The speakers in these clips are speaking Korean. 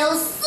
Deus.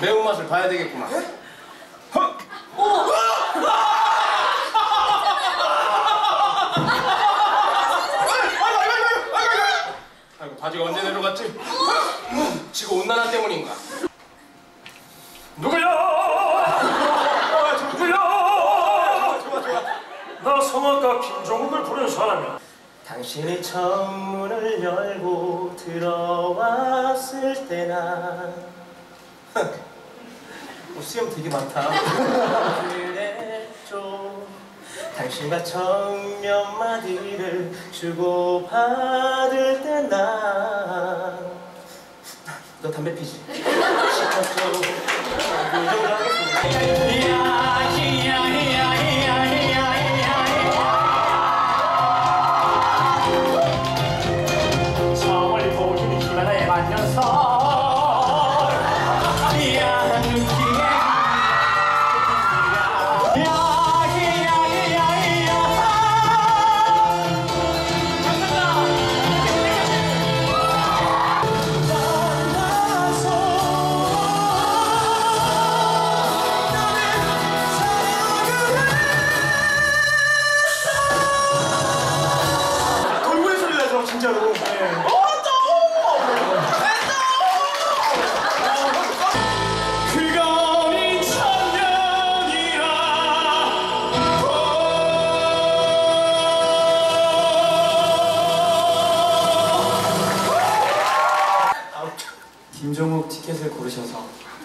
매운맛을 봐야 되겠구만 아이고 바지가 언제 내려갔지? 지금 온난화 때문인가? 누구야? 누구야? 나 성악가 김종욱을 부른 사람이야. 당신이 처음 문을 열고 들어왔을 때나 어, 수염 되게 많다. 그랬죠 당신과 처음 몇 마디를 주고 받을 때난너 담배 피지? 시켰죠. 그 정도 하겠습니다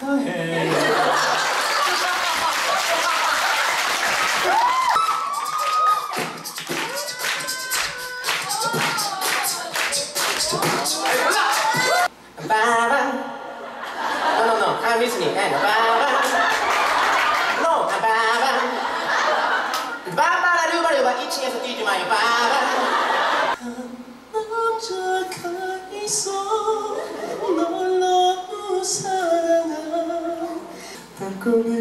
大変。バーバン。No, no, no. I'm listening. And bye.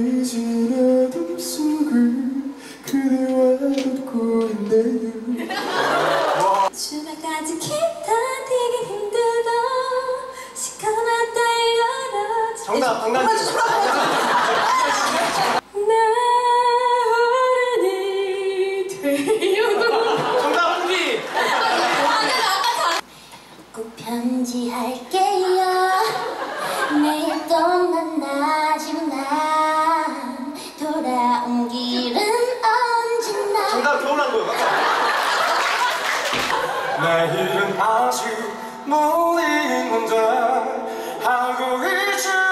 달콤해진 어둠 속을 그대와 걷고 있네요. 주말까지 기타 되게 힘들어. 시커멓 달려라 정답 나 정답 홍기 꼭 편지할게 놀란 거예요. 내일은 아직 모임인데 하고 있지